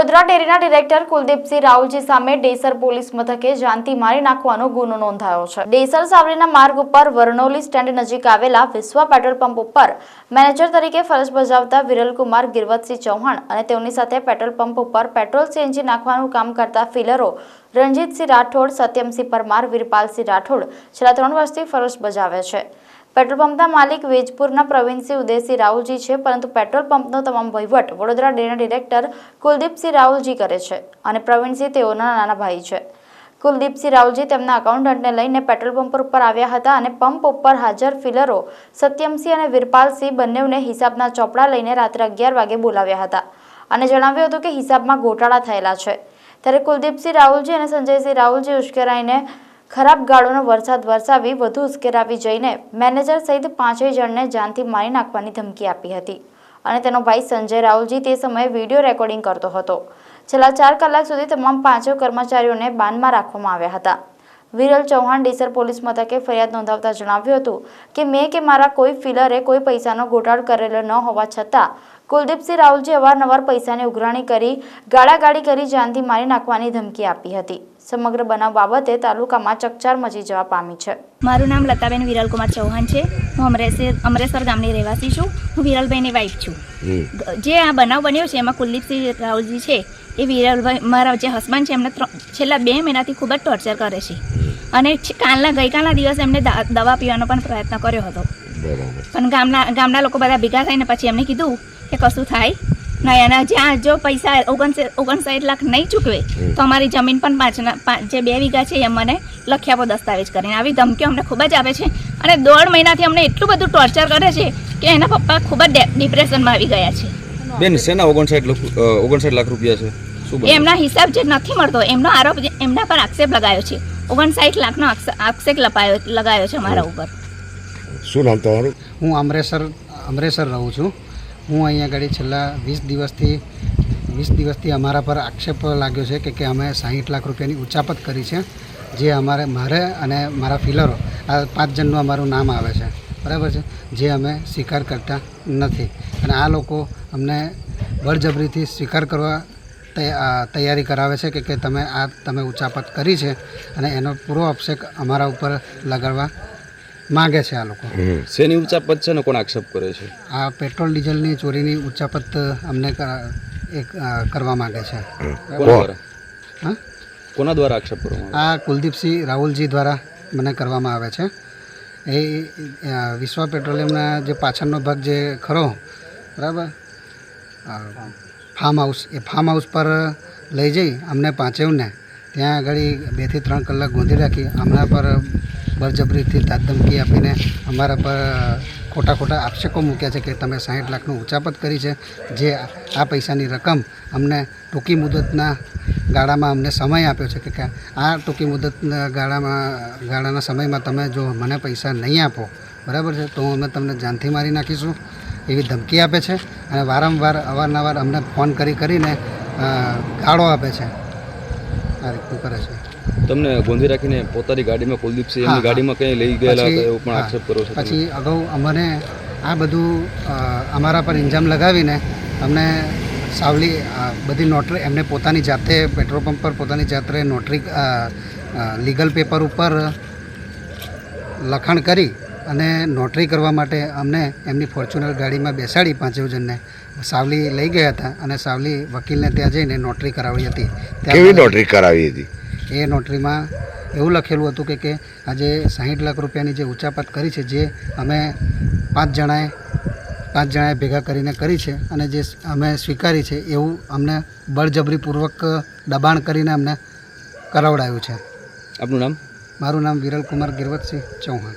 વડોદરા ડેરીના ડિરેક્ટર કુલદીપસિંહ રાહુલજી સામે ડેસર પોલીસ મથકે જાનથી મારી નાખવાનો ગુનો નોંધાયો છે. ડેસર સાવરીના માર્ગ ઉપર વરણોલી સ્ટેન્ડ નજીક આવેલા વિશ્વા પેટ્રોલ પંપ ઉપર મેનેજર તરીકે ફરજ બજાવતા વિરલકુમાર ગિરવતસિંહ ચૌહાણ અને તેઓની સાથે પેટ્રોલ પંપ ઉપર પેટ્રોલ સીએનજી નાખવાનું કામ કરતા ફિલરો રણજીતસિંહ રાઠોડ, સત્યમસિંહ પરમાર, વીરપાલસિંહ રાઠોડ છેલ્લા ત્રણ વર્ષથી ફરજ બજાવે છે. પેટ્રોલ પંપના માલિક વેજપુરના પ્રવીણસિંહ ઉદયસિંહ રાહુલજી છે, પરંતુ પેટ્રોલ પંપનો તમામ વહીવટ વડોદરા ડેરીના ડિરેક્ટર કુલદીપસિંહ રાહુલજી કરે છે અને પ્રવીણસિંહ તેઓના નાના ભાઈ છે. કુલદીપસિંહ રાહુલજી તેમના અકાઉન્ટન્ટને લઈને પેટ્રોલ પંપ ઉપર આવ્યા હતા અને પંપ ઉપર હાજર ફિલરો સત્યમસિંહ અને વીરપાલસિંહ બંનેને હિસાબના ચોપડા લઈને રાત્રે અગિયાર વાગે બોલાવ્યા હતા અને જણાવ્યું હતું કે હિસાબમાં ગોટાળા થયેલા છે. ત્યારે કુલદીપસિંહ રાહુલજી અને સંજયસિંહ રાહુલજી ઉશ્કેરાઈને ખરાબ ગાળોનો વરસાદ વરસાવી વધુ ઉશ્કેરાવી જઈને મેનેજર સહિત પાંચેય જણને જાનથી મારી નાખવાની ધમકી આપી હતી. અને તેનો ભાઈ સંજય રાહુલજી તે સમયે વીડિયો રેકોર્ડિંગ કરતો હતો. છેલ્લા ચાર કલાક સુધી તમામ પાંચેય કર્મચારીઓને બાનમાં રાખવામાં આવ્યા હતા. વિરલ ચૌહાણ ડીસર પોલીસ મથકે ફરિયાદ નોંધાવતા જણાવ્યું હતું કે, મેં કે મારા કોઈ ફિલરે કોઈ પૈસાનો ગોટાળ કરેલો ન હોવા છતાં કુલદીપસિંહ રાહુલજી અવારનવાર પૈસાની ઉઘરાણી કરી, ગાળાગાળી કરી જાનથી મારી નાખવાની ધમકી આપી હતી. સમગ્ર બનાવ બાબતે તાલુકામાં ચકચાર મચી જવા પામી છે. મારું નામ લતાબેન વિરલકુમાર ચૌહાણ છે. હું અમરેસર અમરેસર ગામની રહેવાસી છું. હું વિરલભાઈની વાઈફ છું. જે આ બનાવ બન્યો છે એમાં કુલદીપસિંહ રાહુલજી છે એ વિરલભાઈ મારા જે હસબન્ડ છે એમને ત્રણ- છેલ્લા બે મહિનાથી ખૂબ જ ટોર્ચર કરે છે. અને કાલના ગઈકાલના દિવસે એમને દા- દવા પીવાનો પણ પ્રયત્ન કર્યો હતો. પણ ગામના ગામના લોકો બધા ભેગા થઈને પછી એમને કીધું કે કશું થાય નહીં અને જ્યાં જો પૈસા ઓગણસાઠ ઓગણસાઠ લાખ નહીં ચૂકવે તો અમારી જમીન પણ પાંચના પાંચ જે બે વીઘા છે એ મને લખ્યા દસ્તાવેજ કરીને. આવી ધમકીઓ અમને ખૂબ જ આપે છે. અને દોઢ મહિનાથી અમને એટલું બધું ટોર્ચર કરે છે કે એના પપ્પા ખૂબ જ ડિપ્રેશનમાં આવી ગયા છે. બેન શેના ઓગણસાઠ ઓગણસાઠ લાખ રૂપિયા છે? એ એમના હિસાબ જે નથી મળતો એમનો આરોપ જે- એમના પર આક્ષેપ લગાયો છે. ઓગણસાઠ લાખનો આક્ષેપ લપાયો લગાયો છે અમારા ઉપર. શું નામ તમારું? હું અમરેસર અમરેસર રહું છું. હું અહીંયા આગળ છેલ્લા વીસ દિવસથી વીસ દિવસથી અમારા પર આક્ષેપ લાગ્યો છે કે કે અમે સાહીઠ લાખ રૂપિયાની ઉચાપત કરી છે, જે અમારે, મારે અને મારા ફિલરો, આ પાંચ જણનું અમારું નામ આવે છે. બરાબર છે? જે અમે સ્વીકાર કરતા નથી. અને આ લોકો અમને બળજબરીથી સ્વીકાર કરવા તૈયારી કરાવે છે કે કે તમે આ, તમે ઉચાપત કરી છે અને એનો પૂરો અપશેક અમારા ઉપર લગાડવા માગે છે આ લોકો. શેની ઉચાપત છે ને કોણ આક્ષેપ કરે છે? આ પેટ્રોલ ડીઝલની ચોરીની ઉચાપત અમને એક કરવા માંગે છે. કોના દ્વારા? આક્ષેપ કરવામાં આ કુલદીપસિંહ રાહુલજી દ્વારા મને કરવામાં આવે છે. એ વિશ્વ પેટ્રોલિયમના જે પાછળનો ભાગ જે ખરો બરાબર? ફાર્મ હાઉસ એ ફાર્મ હાઉસ પર લઈ જઈ અમને પાંચેવને ત્યાં આગળ બેથી ત્રણ કલાક ગોંધી રાખી. હમણાં પર બળજબરીથી ધમકી આપીને અમારા પર ખોટા ખોટા આક્ષેપો મૂક્યા છે કે તમે સાહીઠ લાખનું ઉચાપત કરી છે, જે આ પૈસાની રકમ અમને ટૂંકી મુદતના ગાળામાં અમને સમય આપ્યો છે કે આ ટૂંકી મુદતના ગાળામાં, ગાળાના સમયમાં તમે જો મને પૈસા નહીં આપો, બરાબર છે? તો અમે તમને જાનથી મારી નાખીશું એવી ધમકી આપે છે અને વારંવાર, અવારનવાર અમને ફોન કરી કરીને ગાળો આપે છે. આ રીતનું કરે છે. તમને ગોંધી રાખીને પોતાની ગાડીમાં કુલદીપસિંહ એમની ગાડીમાં કંઈ લઈ ગયેલા હતા એવો પણ આક્ષેપ કરો છો પછી અગાઉ અમને આ બધું અમારા પર ઇન્જામ લગાવીને અમને સાવલી બધી નોટરી એમને પોતાની જાતે પેટ્રોલ પંપ પર પોતાની જાતે નોટરી લીગલ પેપર ઉપર લખાણ કરી અને નોટરી કરવા માટે અમને એમની ફોર્ચ્યુનર ગાડીમાં બેસાડી પાંચેવ જણને. સાવલી લઈ ગયા હતા અને સાવલી વકીલને ત્યાં જઈને નોટરી કરાવી હતી. કેવી નોટરી કરાવી હતી? એ નોટરીમાં એવું લખેલું હતું કે કે આજે સાહીઠ લાખ રૂપિયાની જે ઉચાપત કરી છે જે અમે પાંચ જણાએ પાંચ જણાએ ભેગા કરીને કરી છે અને જે અમે સ્વીકારી છે એવું અમને બળજબરીપૂર્વક દબાણ કરીને અમને કરાવડાયું છે. આપનું નામ? મારું નામ વિરલ કુમાર ગિરવતસિંહ ચૌહાણ.